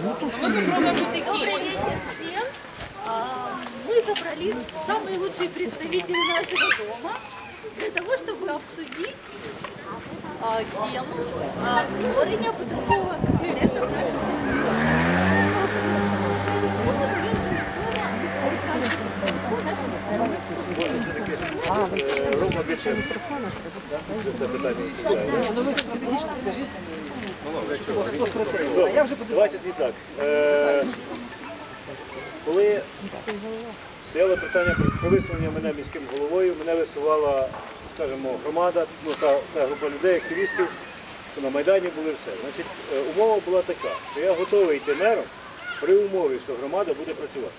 Добрый вечер всем. А, Мы собрались самые лучшие представители нашего дома для того, чтобы обсудить а, тему а, створення будинкового комітету в нашому Е, Рома більше за це питання відповідає. Ну ви стратегічно скажіть. Добре, давайте тоді так. Коли стояло питання про- висунення мене міським головою, мене висувала, скажімо, громада, ну, та, та група людей, активістів, що на Майдані були все. Значить, е, умова була така, що я готовий йти мером при умові, що громада буде працювати.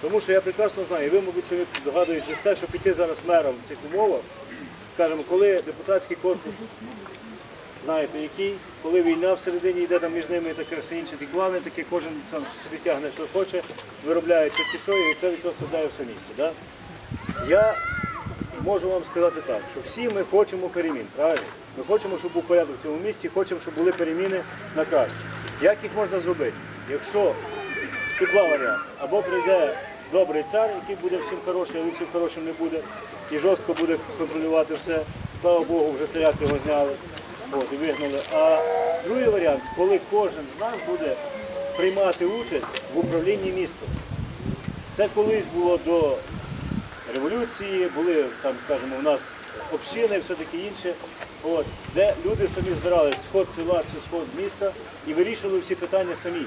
Тому що я прекрасно знаю, і ви, мабуть, собі догадуєтесь те, що піти зараз мером в цих умовах, скажімо, коли депутатський корпус знаєте який, коли війна всередині йде там між ними і таке все інше, клани, таке кожен сам собі тягне, що хоче, виробляє чи що, і це від цього страдає все місто. Да? Я можу вам сказати так, що всі ми хочемо перемін, правильно? Ми хочемо, щоб був порядок в цьому місті, хочемо, щоб були переміни на краще. Як їх можна зробити? Якщо тут два варіанти. Або прийде добрий цар, який буде всім хороший, а він всім хорошим не буде, і жорстко буде контролювати все. Слава Богу, вже царя цього зняли. От, вигнали. А другий варіант, коли кожен з нас буде приймати участь в управлінні містом. Це колись було до революції, були там, скажімо, у нас общини і все таке інше, от, де люди самі збирались сход села чи сход міста і вирішували всі питання самі.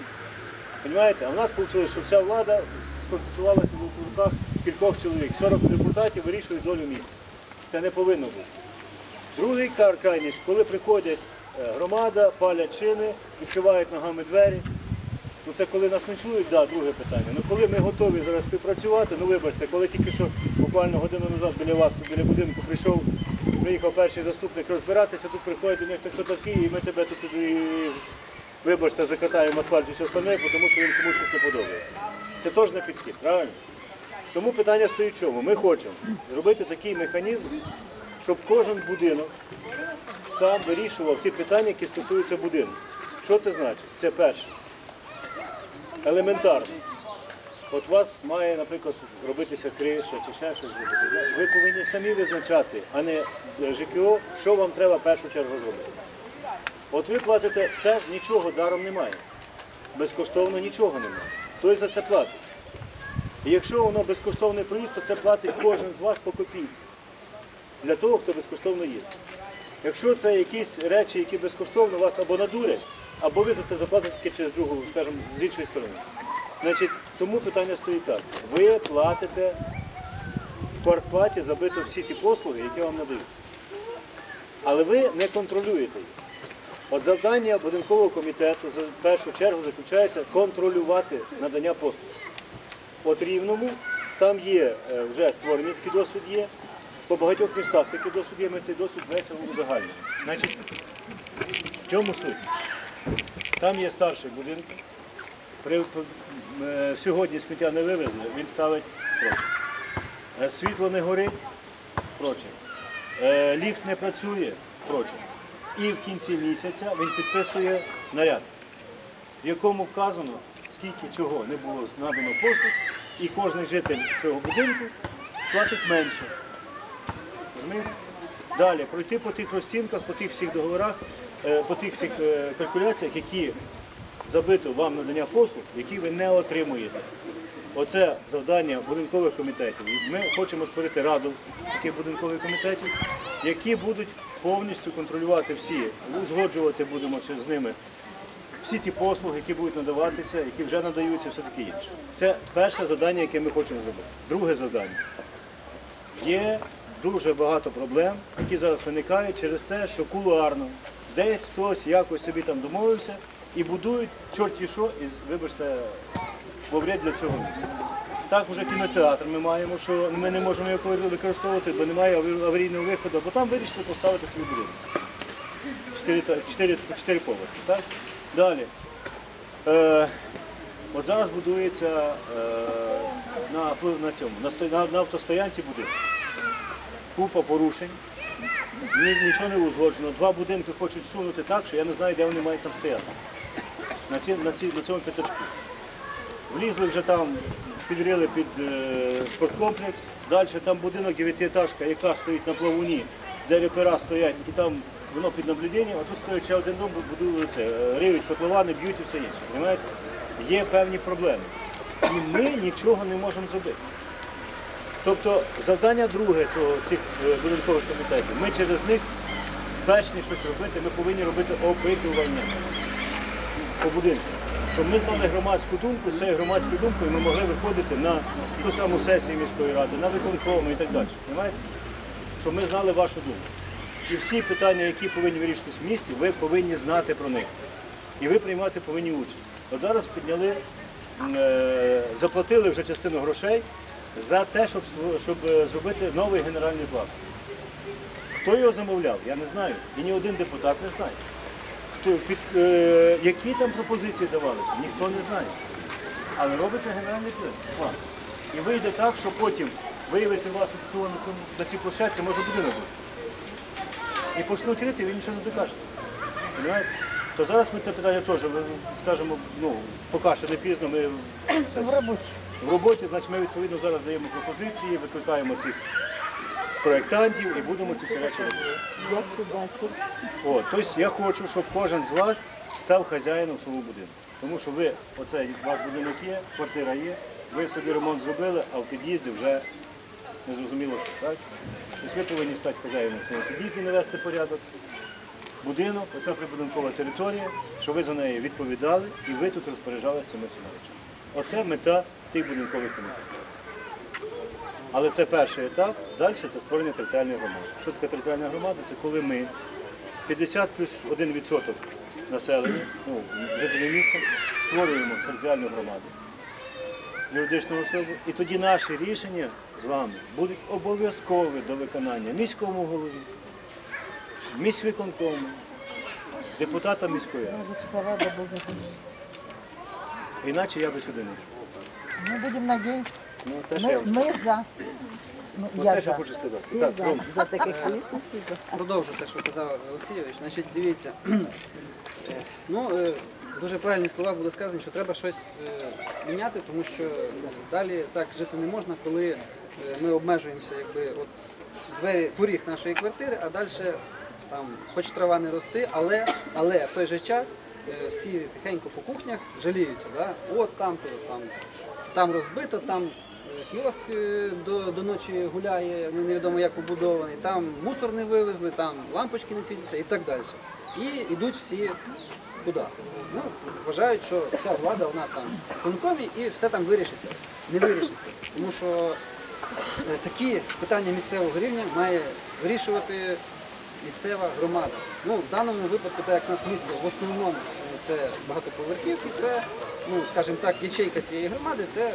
Понимаєте? А в нас вийшло, що вся влада сконцентрувалася в руках кількох чоловік. 40 депутатів вирішують долю міста. Це не повинно бути. Другий крайність, коли приходять е, громада, палять шини, відкривають ногами двері. Ну це коли нас не чують, да, друге питання. Ну коли ми готові зараз співпрацювати, ну вибачте, коли тільки що буквально годину назад біля вас, біля будинку прийшов, приїхав перший заступник розбиратися, тут приходять до них хто такий, і ми тебе тут і, вибачте, закатаємо асфальт і все остальне, тому що він комусь щось не подобається. Це теж не підхід, правильно? Тому питання стоїть в чому? Ми хочемо зробити такий механізм, щоб кожен будинок сам вирішував ті питання, які стосуються будинку. Що це значить? Це перше. Елементарно. От у вас має, наприклад, робитися криша чи ще щось зробити. Ви повинні самі визначати, а не ЖКО, що вам треба в першу чергу зробити. От ви платите все, нічого даром немає. Безкоштовно нічого немає. Хтось за це платить. І якщо воно безкоштовний проїзд, то це платить кожен з вас по копійці. Для того, хто безкоштовно їздить. Якщо це якісь речі, які безкоштовно вас або надурять, або ви за це заплатите через другу, скажімо, з іншої сторони. Значить, тому питання стоїть так. Ви платите в квартплаті забито всі ті послуги, які вам надають. Але ви не контролюєте їх. От завдання будинкового комітету в першу чергу заключається контролювати надання послуг. От рівному там є е, вже створені такий досвід є. По багатьох містах такий досвід є, ми цей досвід весело узагальнюємо. Значить, в чому суть? Там є старший будинок. При, е, сьогодні сміття не вивезли, він ставить проти. Е, Світло не горить, проче. Е, Ліфт не працює, проче. І в кінці місяця він підписує наряд, в якому вказано, скільки чого не було надано послуг, і кожен житель цього будинку платить менше. Далі пройти по тих розцінках, по тих всіх договорах, е, по тих всіх е, калькуляціях, які забито вам надання послуг, які ви не отримуєте. Оце завдання будинкових комітетів. Ми хочемо створити раду таких будинкових комітетів, які будуть повністю контролювати всі, узгоджувати будемо з ними всі ті послуги, які будуть надаватися, які вже надаються, все таке інше. Це перше завдання, яке ми хочемо зробити. Друге завдання. Є дуже багато проблем, які зараз виникають через те, що кулуарно десь хтось якось собі там домовився і будують чорті що, і, вибачте, говорять для цього міста. Так вже кінотеатр ми маємо, що ми не можемо його використовувати, бо немає аварійного виходу, бо там вирішили поставити собі будинок. Чотири, чотири, чотири поверхи. Так? Далі. Е, от зараз будується е, на, на цьому, на, на, на автостоянці будинок. Купа порушень, нічого не узгоджено. Два будинки хочуть сунути так, що я не знаю, де вони мають там стояти. на, ці, на, ці, на цьому п'ятачку. Влізли вже там, підрили під е, спорткомплекс. Далі там будинок дев'ятиэтажка, яка стоїть на плавуні, де репера стоять, і там воно під наблюденням, а тут стоїть ще один дом, будують це, е, риють котловани, б'ють і все інше. Понимаєте? Є певні проблеми. І ми нічого не можемо зробити. Тобто завдання друге цього цих е, будинкових комітетів. Ми через них перш щось робити, ми повинні робити опитування по будинку. Щоб ми знали громадську думку, з цією громадською думкою ми могли виходити на ту саму сесію міської ради, на виконкому і так далі. Понимаєте? Щоб ми знали вашу думку. І всі питання, які повинні вирішитись в місті, ви повинні знати про них. І ви приймати повинні участь. От зараз підняли, е, заплатили вже частину грошей за те, щоб, щоб е, зробити новий генеральний план. Хто його замовляв, я не знаю. І ні один депутат не знає. Хто, під, е, які там пропозиції давалися, ніхто не знає. Але робиться генеральний план. І вийде так, що потім виявиться вас хто на, на цій площадці може будинок бути. І почнуть рити, ви нічого не докажете. Понимаєте? То зараз ми це питання теж скажемо, ну, поки що не пізно, ми В роботі. В роботі, значить ми відповідно зараз даємо пропозиції, викликаємо цих проєктантів і будемо ці всі речі робити. Тобто я хочу, щоб кожен з вас став хазяїном свого будинку. Тому що ви, оцей ваш будинок є, квартира є, ви собі ремонт зробили, а в під'їзді вже не зрозуміло, що так. Тобто ви повинні стати хазяїном в цьому під'їзді, навести порядок. Будинок, оця прибудинкова територія, що ви за неї відповідали і ви тут розпоряджалися цими всіма речами. Оце мета тих будинкових комітетів. Але це перший етап, далі це створення територіальної громади. Що таке територіальна громада? Це коли ми 50 плюс 1 відсоток населення, ну, жителів міста, створюємо територіальну громаду, юридичну особу, і тоді наші рішення з вами будуть обов'язкові до виконання міському голові, міськвиконкому, депутата міської ради. Іначе я би сюди не йшов. Мы будем надеяться. Ну, те, що я Мы, вам скажу. мы за. Ну, Ну, я те, що за. хочу сказати. Всі Так, за. Ром. За таких висновків. всі за. Продовжу те, що казав Олексійович. Значить, дивіться, е, ну, е, дуже правильні слова були сказані, що треба щось е, міняти, тому що ну, далі так жити не можна, коли е, ми обмежуємося, якби от двері, поріг нашої квартири, а далі там хоч трава не рости, але, але в той же час е, всі тихенько по кухнях жаліються. Да? От там, там, там розбито, там е, кіоск е, до, до ночі гуляє, ну, невідомо як побудований, там мусор не вивезли, там лампочки не світяться і так далі. І йдуть всі туди. Ну, вважають, що вся влада у нас там в конкомі і все там вирішиться. Не вирішиться. Тому що е, такі питання місцевого рівня має вирішувати місцева громада. Ну, в даному випадку, так як нас місто в основному е, це багатоповерхівки, це, ну, скажімо так, ячейка цієї громади це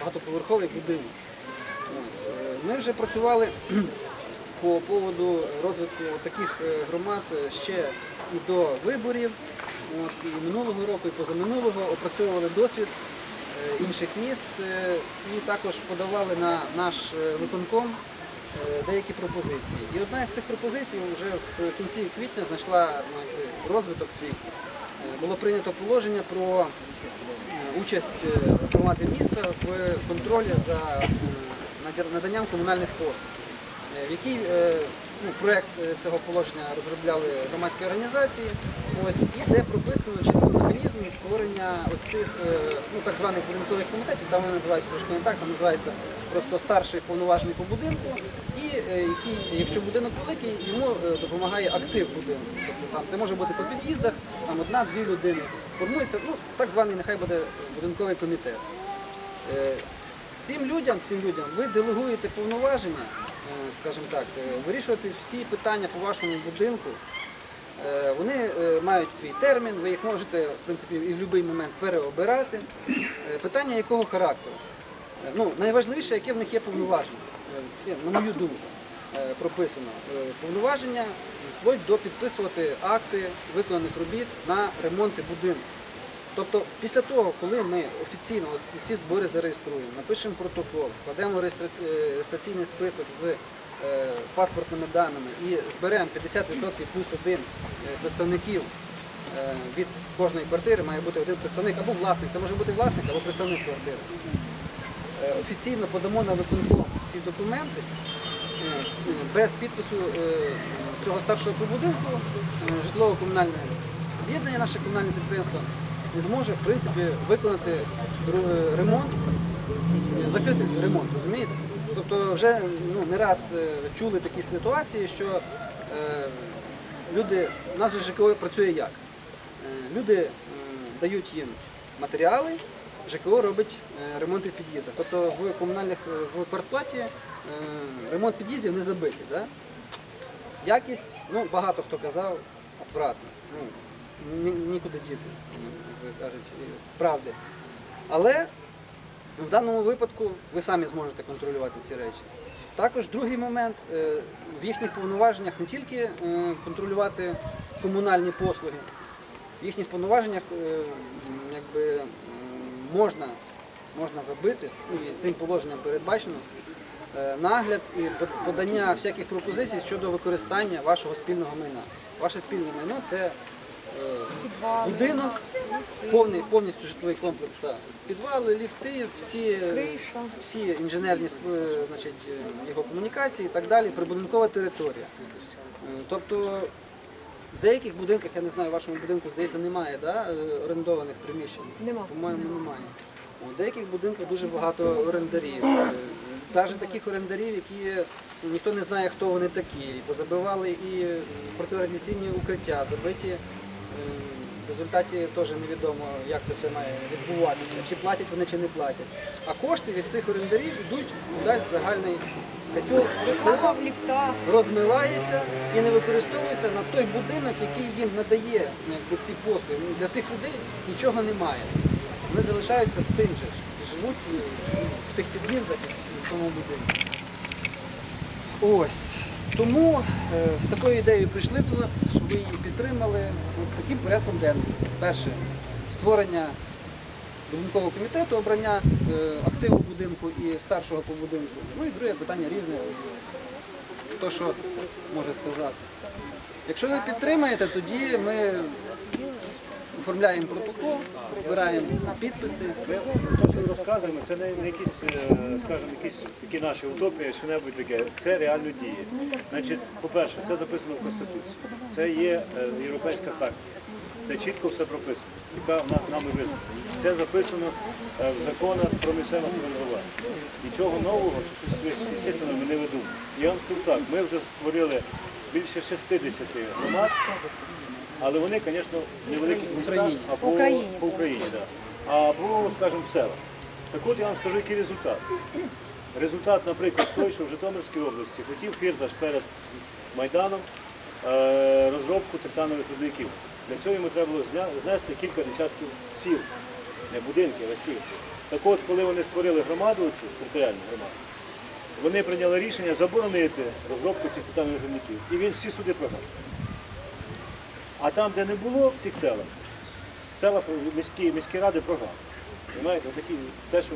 багатоповерховий будинок. Е, Ми вже працювали по поводу розвитку таких е, громад е, ще і до виборів, от, і минулого року, і позаминулого опрацьовували досвід інших міст і також подавали на наш виконком деякі пропозиції. І одна з цих пропозицій вже в кінці квітня знайшла розвиток свій. Було прийнято положення про е, участь е, громади міста в контролі за е, наданням комунальних послуг. В який е, ну, проект е, цього положення розробляли громадські організації, ось і де прописано чітко механізм створення ось цих е, ну, так званих будинкових комітетів, там вони називаються трошки не так, там називається просто старший повноважений по будинку, і е, який, якщо будинок великий, йому допомагає актив будинку. Тобто там це може бути по під'їздах, там одна-дві людини. Формується ну, так званий нехай буде будинковий комітет. Цим людям, цим людям ви делегуєте повноваження, скажімо так, е, вирішувати всі питання по вашому будинку. Е, Вони е, мають свій термін, ви їх можете в принципі і в будь-який момент переобирати. Е, Питання якого характеру? Е, Ну, найважливіше, яке в них є повноваження, Е, на мою думку, е, прописано. Е, Повноваження вплоть до підписувати акти виконаних робіт на ремонти будинку. Тобто, після того, коли ми офіційно ці збори зареєструємо, напишемо протокол, складемо е, реєстраційний список з е, паспортними даними і зберемо 50% плюс один е, представників від кожної квартири має бути один представник або власник, це може бути власник або представник квартири. Офіційно подамо на виконком ці документи без підпису цього старшого по будинку е, житлово-комунальне об'єднання, наше комунальне підприємство не зможе в принципі виконати ремонт, е, закрити ремонт, розумієте? Тобто вже ну, не раз е, чули такі ситуації, що е, люди, у нас ЖКО працює як? Е, люди е, дають їм матеріали, ЖКО робить е, ремонти в під'їздах. Тобто в комунальних е, в квартплаті е, ремонт під'їздів не забитий. Да? Якість, ну багато хто казав, отвратна. Ну, ні- нікуди діти, як кажуть, правди. Але в даному випадку ви самі зможете контролювати ці речі. Також другий момент е, в їхніх повноваженнях не тільки е, контролювати комунальні послуги, в їхніх повноваженнях е, якби, можна, можна забити, ну, і цим положенням передбачено, нагляд і подання всяких пропозицій щодо використання вашого спільного майна. Ваше спільне майно це будинок, повний, повністю житловий комплекс, так. підвали, ліфти, всі, всі інженерні е, значить, е, його комунікації і так далі, прибудинкова територія. Е, Тобто в деяких будинках, я не знаю, в вашому будинку, здається, немає да, орендованих приміщень. Нема. По-моєму, немає. У деяких будинках дуже багато орендарів. Навіть таких орендарів, які ніхто не знає, хто вони такі. Позабивали і протирадіаційні укриття, забиті. В результаті теж невідомо, як це все має відбуватися, чи платять вони, чи не платять. А кошти від цих орендарів йдуть кудись в загальний котел, Реклама в ліфтах. розмивається і не використовується на той будинок, який їм надає ну, якби, ці послуги. Ну, Для тих людей нічого немає. Вони залишаються з тим же ж і живуть е, в тих під'їздах в тому будинку. Ось. Тому е, з такою ідеєю прийшли до нас, щоб ви її підтримали. Таким порядком денним. Перше створення будинкового комітету, обрання е, активу будинку і старшого по будинку. Ну і друге питання різне. То, що може сказати. Якщо ви підтримаєте, тоді ми оформляємо протокол, збираємо підписи. Ми те, що ми розказуємо, це не, якісь, е, скажімо, якісь такі наші утопії, що небудь таке. Це реально діє. Значить, по-перше, це записано в Конституції. Це є е, європейська харта, де чітко все прописано, яка в нас нами визнана. Це записано е, в законах про місцеве самоврядування. Нічого нового звісно, ми не ведемо. Я вам скажу так, ми вже створили більше 60 громад, але вони, звісно, в невеликих містах Україні. або по Україні, да. або, скажімо, в селах. Так от я вам скажу, який результат. Результат, наприклад, той, що в Житомирській області хотів Фірташ перед Майданом е, розробку титанових рудників. Для цього йому треба було знести кілька десятків сіл, не будинків, а сіл. Так от, коли вони створили громаду, цю територіальну громаду, вони прийняли рішення заборонити розробку цих титанових рудників. І він всі суди програв. А там, де не було в цих селах, села міські, міські ради програли. Понимаєте, такі, те, що,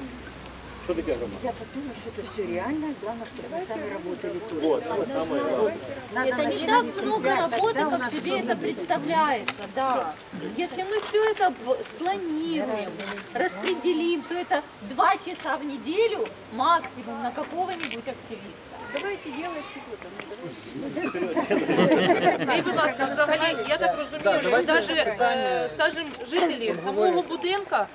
що таке громада? Я так думаю, что это все реально, и главное, чтобы мы сами работали тоже. Вот, это самое главное. Надо Это не начинать так с много себя, работы, тогда у как нас себе что-то это будет. представляется, да. Если мы все это б- спланируем, распределим, то это два часа в неделю максимум на какого-нибудь активиста. Давайте делать чего-то. Скажіть, будь ласка, взагалі, я так розумію, що навіть, скажімо, жителі самого будинка,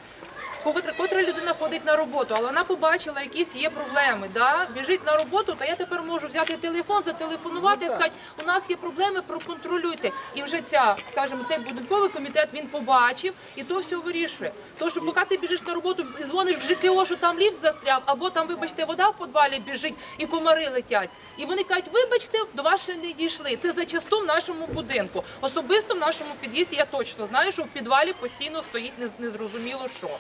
котра, котра людина ходить на роботу, але вона побачила, якісь є проблеми, да? біжить на роботу, то я тепер можу взяти телефон, зателефонувати Ну, і сказати, у нас є проблеми, проконтролюйте. І вже ця, скажімо, цей будинковий комітет він побачив і то все вирішує. Тому що поки ти біжиш на роботу і дзвониш в ЖКО, що там ліфт застряв, або там, вибачте, вода в підвалі біжить і комари летять. І вони кажуть, вибачте, до вас ще не дійшли. Це зачасту в нашому будинку. Особисто в нашому під'їзді я точно знаю, що в підвалі постійно стоїть не- незрозуміло що.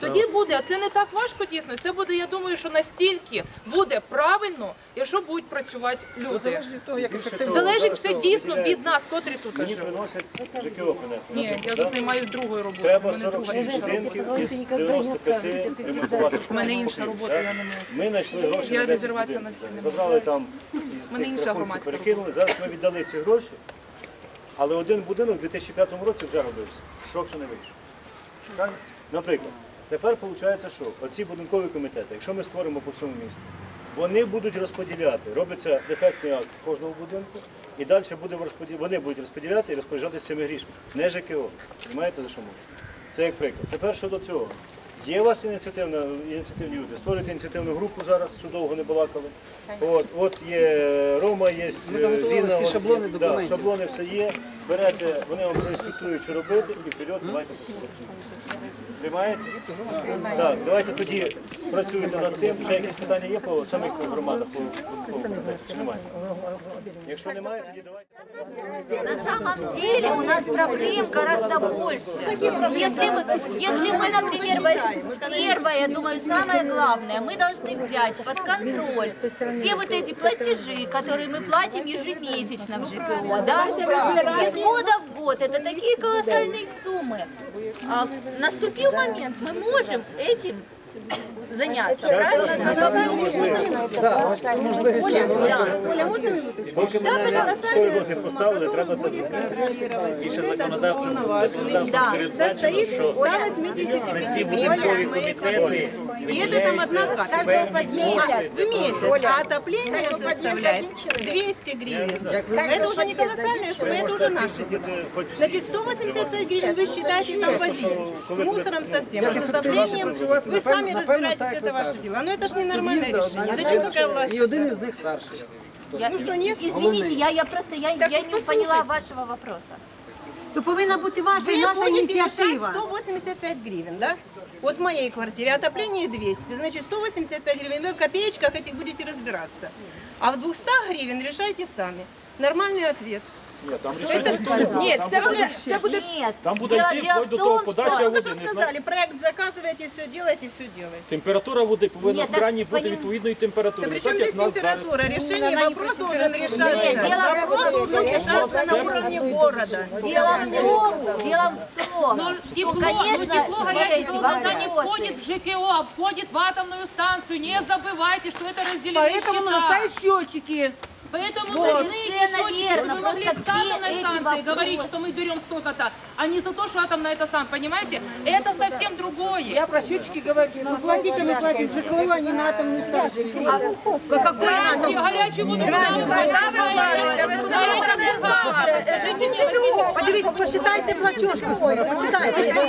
Тоді буде, а це не так важко дійсно. Це буде, я думаю, що настільки буде правильно, якщо будуть працювати Все люди. залежить від того, як ефективно. Залежить все дійсно від нас, котрі тут Мені живуть. приносять ЖКО принесли. Ні, я тут займаюся другою роботою. Треба у мене друга 46 інша будинків із 95 ремонтувати. У мене інша робота, я не можу. Ми знайшли гроші Я резервація на всі не Забрали там із мене інша громадська перекинули. Зараз ми віддали ці гроші. Але один будинок у 2005 році вже робився. Срок ще не вийшов. Наприклад, тепер виходить, що оці будинкові комітети, якщо ми створимо по всьому місту, вони будуть розподіляти. Робиться дефектний акт кожного будинку, і далі буде розподіл... вони будуть розподіляти і розпоряджатися цими грішми. Не ЖКО. Знаєте за що мова? Це як приклад. Тепер щодо цього. Є у вас ініціативна, ініціативні люди. Створюйте ініціативну групу зараз, що довго не балакали. От, от є Рома, є Ми е, Зіна, всі шаблони є- да, шаблони все є. Берете, вони вам проінструктують, що робити, і вперед, давайте. Приймається? Так, давайте тоді працюйте над цим. Ще якісь питання є по самих громадах? По, по, по, чи немає? Якщо немає, тоді давайте. На самом деле у нас проблем гораздо больше. Если мы, если мы, например, возьмем- первое, я думаю, самое главное, мы должны взять под контроль все вот эти платежи, которые мы платим ежемесячно в ЖКО, да? Из года в год, это такие колоссальные суммы. А наступил момент, мы можем этим заняться, правильно? Так, ось це можливість є. Поки мене на стою не поставили, треба це зробити. І ще законодавчо законодавство Да. передбачено, що на ці будинкові комітети И это там одна капля. певні кошти. В месяц. А отопление составляет 200 гривен. Это уже не колоссальная сумма, это уже наши дела. Хоч Значит, 185 гривен вы считаете там возить. С мусором совсем, а с отоплением вы сами разбираетесь, это ваше дело. Но это же ненормальное решение. Зачем такая власть? І один із них старший. Я- Ну что, нет? Извините, я, я просто я, Так я вот не поняла послушайте. вашего вопроса. То повинна бути ваша і Вы наша будете решать ініціатива. 185 гривен, да? Вот в моей квартире отопление 200, значит 185 гривен. Вы в копеечках этих будете разбираться. А в 200 гривен решайте сами. Нормальный ответ. Ні, це буде, це буде Нет, Там буде дело, йти дело вплоть в до того том, подача что... Только что води, не знаю. сказали, проект заказываете, все делаете, все делаете. Температура води повинна Ні, в крані так бути понім- відповідної Да температури. при Не чем так, як здесь в нас зараз. температура? Решение, вопрос должен Нет, решаться. дело- Вопрос должен решаться на уровне города. Дело в том, дело в том, Но что, тепло, конечно, но тепло горячей смотрите, вода не вопросы. входит в ЖКО, а входит в атомную станцию. Не забывайте, что это разделены Поэтому счета. нарастают счетчики. Поэтому Вот, нужны эти совершенно счетчики, верно, вы могли с атомной станции говорить, что мы берем столько-то, а не за то, что атомная это сам, понимаете? Это совсем другое. Я про счетчики говорю. Ну, платите, мы платим ЖКО, а не на атомную станцию. Какой Здравствуйте, горячую воду Подивіться, посчитайте платежку свою, почитайте. Тихо.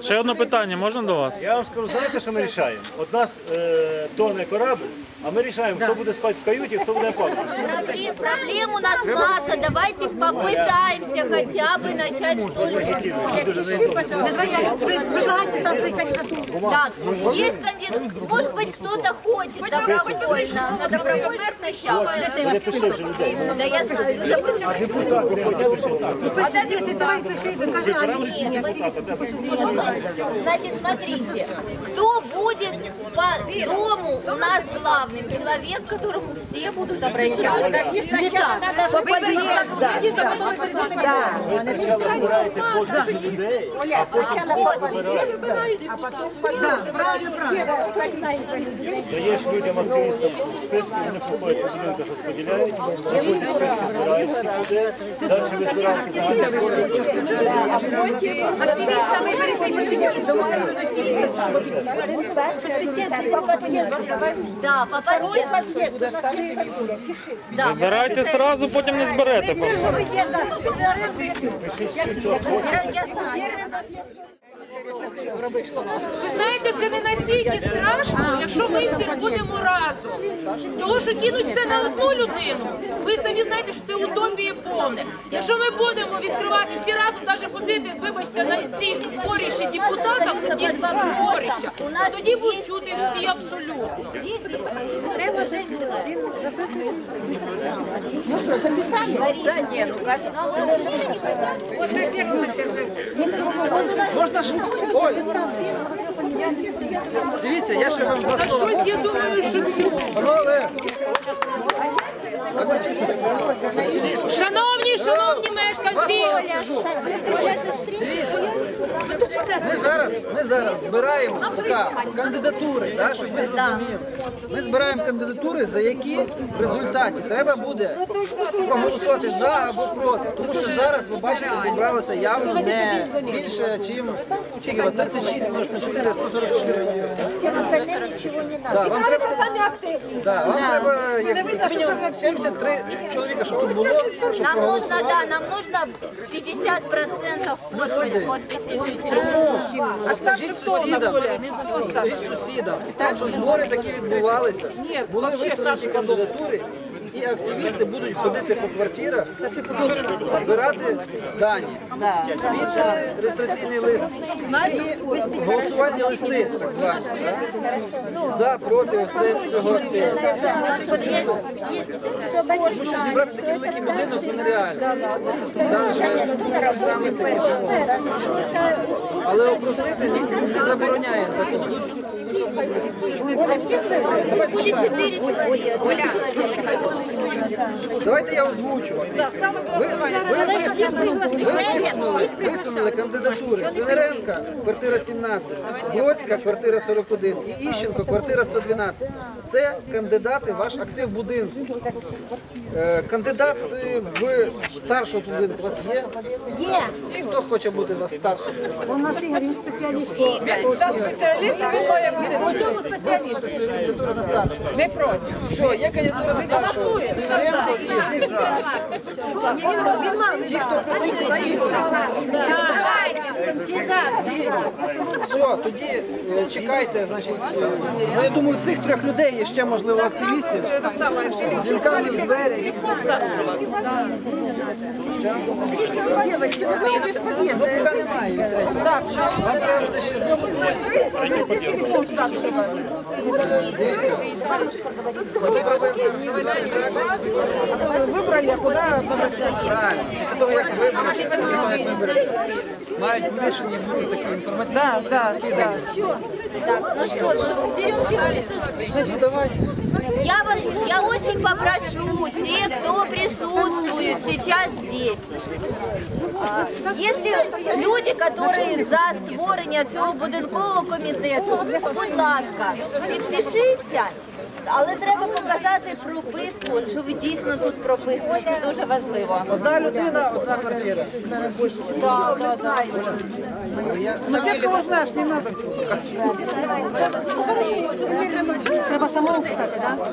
Ще одне питання можна до вас? Я вам скажу, знаєте, що ми рішаємо? От нас е, корабль, а ми рішаємо, хто буде спати в каюті, хто буде плавати. Проблем, проблем у нас масса. Давайте попытаемся хотя бы начать что-то. Я дуже заінтересований. Вы предлагаете сам свои кандидатуры? Да, есть кандидат. Может быть, кто-то хочет добровольно, на добровольных началах. Вони пішли вже людей. Да я знаю, допустим, Депутати хоча б що так. Подожди, ты давай пиши, покажи. Значит, смотрите, кто будет по дому у нас главным человек, к которому все будут обращаться? Не так. Выберите, да. Ви спочатку збираєте подписи людей, а потім даєш людям активістам списки, вони приходять по будинках, розподіляють, виходять списки, збирають всіх людей, далі ви збираєте загальні Активиста выберите и победите. Да, по подъезду. Да. Вибирайте зразу, потім не зберете. Я, я знаю. Ви знаєте, це не настільки страшно, якщо будемо разом. Тому що кинуть все на одну людину. Ви самі знаєте, що це утопія повне. Якщо ми будемо відкривати всі разом, навіть ходити, вибачте, на ці зборища депутатів, тоді два зборища, тоді будуть чути всі абсолютно. Треба Ну что, записали? Да, ну Можна ж. Ой. Дивіться, я ще вам два слова. щось я думаю, що Шановні, шановні мешканці. Ми зараз, ми зараз збираємо кандидатури, да, щоб ви зрозуміли. Ми збираємо кандидатури, за які в результаті треба буде проголосувати за або проти. Тому що зараз ви бачите, зібралося явно не більше, чим скільки у вас 36 множити на 4, 144 Да, вам треба, да, вам треба як 73 ч- чоловіка, щоб тут було, щоб Нам нужно, да, нам нужно 50% подпись- подписей. Тому скажіть сусідам, скажіть сусідам, щоб збори такі відбувалися, були висунуті кандидатури, і активісти будуть ходити по квартирах, збирати дані, підписи, реєстраційний лист і голосувальні листи, так звані, да? за проти ось цього активу. Тому що зібрати такий великий будинок ну, нереально. Навіть саме такі. Але опросити не забороняє закон. Будет 4 человека. Давайте я озвучу. Ви, ви, висунули, ви висунули, висунули кандидатури Свинаренка, квартира 17, Бродська, квартира 41 і Іщенко, квартира 112. Це кандидати, ваш актив будинку. Е, Кандидат в старшого будинку у вас є? Є. І хто хоче бути у вас старшим? У нас Ігор, він спеціаліст. За спеціалістом він має Висунути кандидатуру на старшого. Не проти. Все, є кандидатура на. Свинаренко і ті, хто. Все, тоді е, чекайте, значить, е, ну, я думаю, цих трьох людей є ще, можливо, активістів. Дзвінками в двері. Ну, поки немає їх третіх. Вам треба буде ще зробити так. Вибрали, куди Правильно. Після того, як вибрали, після того, як мають вирішені бути такі інформаційні Так, Так, ну что, берем Ну давайте. Я вас, я очень попрошу те, кто присутствует сейчас здесь, если люди, которые за створення цього будинкового комітету, будь ласка, підпишіться, але треба показати прописку, що ви дійсно тут прописані. Це дуже важливо. Одна людина, одна квартира. Так, так, так. Я- Треба самому писати, так?